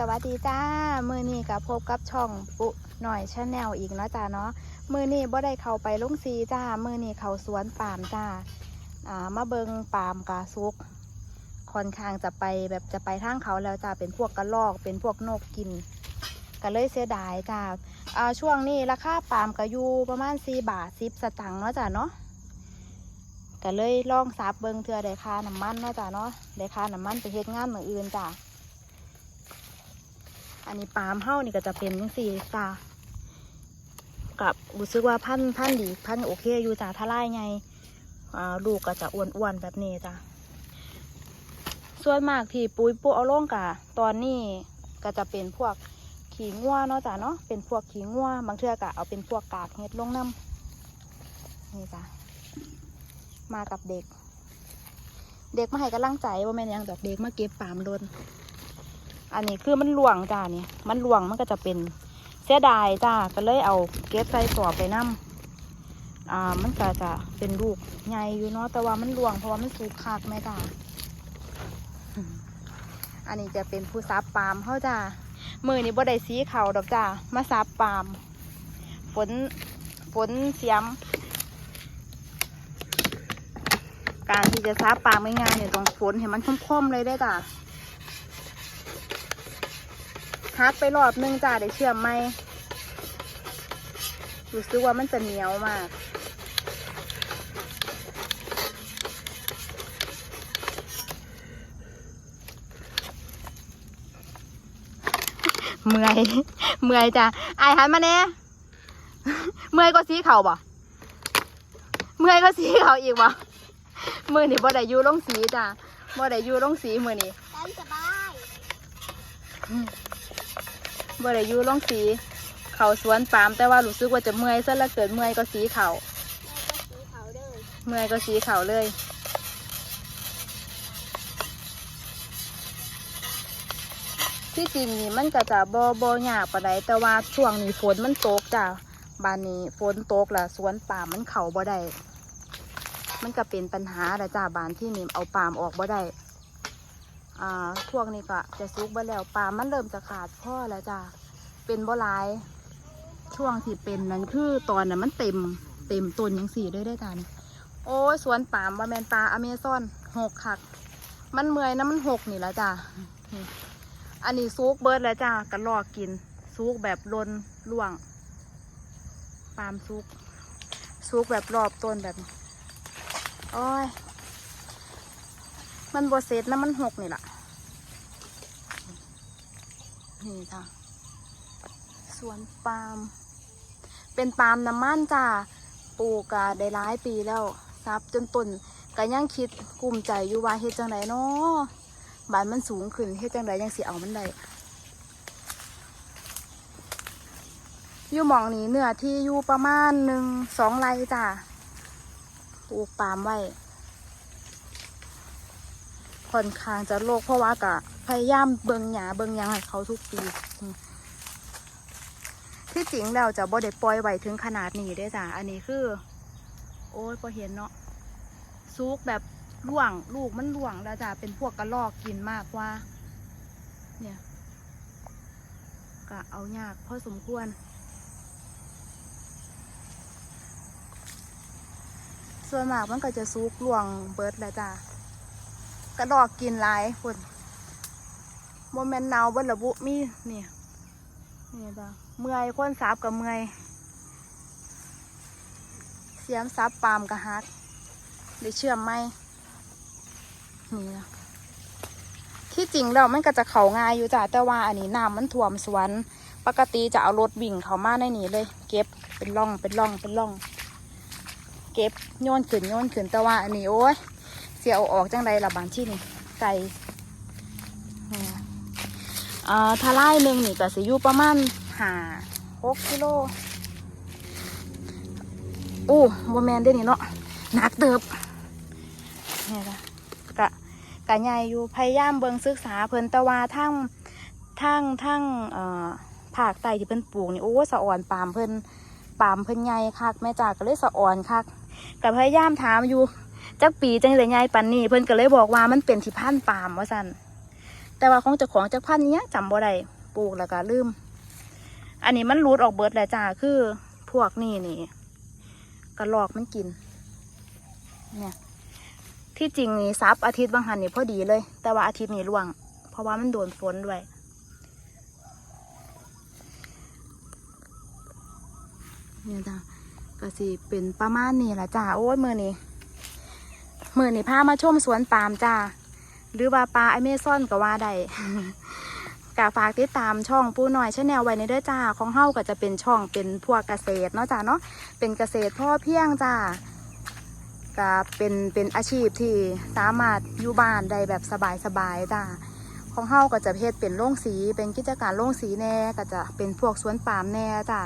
สวัสดีจ้า มือนี้กับพบกับช่องปุหน่อยชาแนลอีกเนาะจ้าเนาะมือนี้บ่ได้เข้าไปลงซีจ้า มือนี้เขาสวนปาล์มจ้าอ่ามาเบิงปาล์มกาซุกค่อนข้างจะไปแบบจะไปทางเขาแล้วจ้าเป็นพวกกระรอก เป็นพวกนกกินก็เลยเสียดายจ้าอ่าช่วงนี้ราคาปาล์มก็อยู่ประมาณ4บาท10สตังค์เนาะจ้าเนาะก็เลยลองซับเบิงเทือได้ค่าน้ำมันเนาะจ้าเนาะได้ค่าน้ำมันไปเฮ็ดงานอย่างอื่นจ้า อันนี้ปาล์มเฮ้านี่ก็จะเป็นยังสี่จ้ากับรู้สึกว่าพันพันดีพันโอเคอยู่จ้าถ้าไล่ไงลูกก็จะอ้วนๆแบบนี้จ้าส่วนมากที่ปุ้ยปุเอาลงกะตอนนี้ก็จะเป็นพวกขี้งัวเนาะจ้าเนาะเป็นพวกขี้งัวบางเทื่อกะเอาเป็นพวกกากเห็ดลงน้ำนี่จ้ามากับเด็ก เด็กมาให้กำลังใจว่าแม่นยังดอกเด็กมาเก็บปามโดน อันนี้คือมันหลวงจ้านี่มันหลวงมันก็จะเป็นเสียดายจ้าก็เลยเอาเก็บใส่ตัวไปนํอ่ามันก็จะเป็นลูกใหญ่อยู่เนาะแต่ว่ามันหลวงเพราะว่ามันสูงคักแม่จ้าอันนี้จะเป็นผู้ซับปาล์มเขาจ้ามือนี่บ่ได้สีเขาดอกจ้ามาซับปาล์มฝนฝนเสียม การที่จะซับปาล์มง่ายๆเนี่ยต้องฝนเห็นมันคมๆเลยได้จ้า ฮักไปรอบนึงจ้าได้เชื่อมไหมรู้สึกว่ามันจะเหนียวมากเมื่อยเมื่อยจ้ะไอายหันมาเน่เมื่อยก็สีเข่าบ่เมื่อยก็สีเข่าอีกบ่มือนี่บ่ได้อยู่ลงสีจ้ะบ่ได้อยู่ลงสีมือนี่สบาย บ่ได้อยู่ลงสีเขาสวนปาล์มแต่ว่ารู้สึกว่าจะเมื่อยซะแล้วเกิดเมื่อยก็สีเขาแม่ก็สีเขาเลยเมื่อยก็สีเขาเลยที่จริงนี่มันก็จะบ่บ่ยากปานใดแต่ว่าช่วงนี้ฝนมันตกจ้ะบานนี้ฝนตกละสวนปามมันเข่าบ่ได้มันก็เป็นปัญหาละจ้ะบานที่นี่เอาปามออกบ่ได้ อ่าพวกนี้ก็จะซุกบ่แล้วปล์มมันเริ่มจะขาดพ่อแล้วจ้ะเป็นบ่หลายช่วงที่เป็นนั้นคือตอนนั้นมันเต็มเต็มต้นยังสี่ได้ได้จ้ะนี่โอ้ยสวนปามว่าแมนปลาอเมซอนหกคัก มันเมื่อยนะมันหกนี่แล้วจ้ะนี่อันนี้ซุกเบิร์ดแล้วจ้ะกันลอกกินซุกแบบลนล่วงปามซุกซุกแบบรอบต้นแบบ โอ้ย มันบเซตนะมันหกนี่แหละนี่จ้ะสวนปาล์มเป็นปาล์มน้ำมันจ้าปลูกกะได้หลายปีแล้วซับจนต้นก็ยังคิดกลุ้มใจอยู่ว่าเฮ็ดจังไดเนาะบานมันสูงขึ้นเฮ็ดจังไดยังสิเอามันได้อยู่หมองนี้เนื้อที่อยู่ประมาณหนึ่งสองไร่จ้าปลูกปาล์มไว้ ค่อนข้างจะโลกเพราะว่ากะพยายามเบิงหยาเบิงยังให้เขาทุกปีที่จริงแล้วจะบ่ได้ปล่อยไว้ถึงขนาดนี้ได้จ้ะอันนี้คือ โอ้ยพอเห็นเนาะซุกแบบล่วงลูกมันล่วงแล้วจ้ะเป็นพวกกระรอกกินมากว่า เนี่ยก็เอายากพอสมควร ส่วนมากมันก็จะซุกล่วงเบิร์ดแล้วจ้ะ กระรอกกินหลายคนโมเมนเนาบิดระบุมีนี่นี่จ้ะเมื่อยคนซับกับเมื่อยเสียมซับปาล์มกับฮักได้เชื่อมไหมนี่นะที่จริงแล้วมันก็จะเขาง่ายอยู่จ้ะแต่ว่าอันนี้น้ำมันท่วมสวน ปกติจะเอารถวิ่งเขามาในนี้เลย เก็บเป็นร่องเป็นร่องเป็นร่อง เก็บโยนขึ้นโยนขึ้นแต่ว่าอันนี้โอ้ย สียเอาออกจังไรละบางที่นี่ไก่นี่นะอ่าถ้าไล่หนึ่งนี่ก็สิอยู่ประมาณห้าหกกิโลอู้โมแมนได้นี่เนาะหนักเติบนี่ละกะกะใหญ่อยู่พยายามเบิงศึกษาเพิ่นต่ว่าทั้งทั้งทั้งเอ่อภาคใต้ที่เพิ่นปลูกนี่โอ้สะอ่อนปามเพิ่นปามเพิ่นใหญ่คักแม่จากก็เลยสะอ่อนคักก็พยายามถามอยู่ จักปีจังเลยใหญ่ปันนี้เพิ่นก็เลยบอกว่ามันเป็นที่พันปามว่าซั่นแต่ว่าของเจ้าของจักพันเนี้ยจำบ่ได้ปลูกแล้วก็ลืม อันนี้มันรูดออกเบิดแล้วจ้าคือพวกนี่นี่กระลอกมันกิน เนี่ย ที่จริงนี่ซับอาทิตย์บางหันนี่พอดีเลย แต่ว่าอาทิตย์นี้ร่วง เพราะว่ามันโดนฝนด้วยเนี่ยจ้ะก็สิเป็นประมาณนี้ละจ้าโอ้ยมือนี้ มือนี้พามาชมสวนปาล์มจ้าหรือว่าปลาไอเมซอนก็ว่าได้กะฝากติดตามช่องปูหน่อยชาแนลไว้ในเด้อจ้าของเฮาก็จะเป็นช่องเป็นพวกเกษตรเนาะจ้าเนาะเป็นเกษตรพ่อเพียงจ้าก็เป็นเป็นอาชีพที่สามารถอยู่บ้านได้แบบสบายๆจ้าของเฮาก็จะเฮ็ดเป็นโรงสีเป็นกิจการโรงสีแน่ก็จะเป็นพวกสวนปาล์มแน่จ้า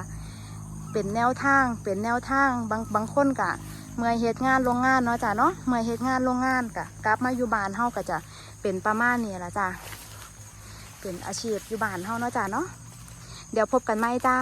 เป็นแนวทางเป็นแนวทางบางบางคนกะ เมื่อเหตุงานโรงงานเนาะจ้ะเนาะเมื่อเหตุงานโรงงานกะกลับมาอยู่บ้านเฮาก็จะเป็นประมาณนี้ละจ้ะเป็นอาชีพอยู่บ้านเฮาเนาะจ้ะเนาะเดี๋ยวพบกันใหม่จ้า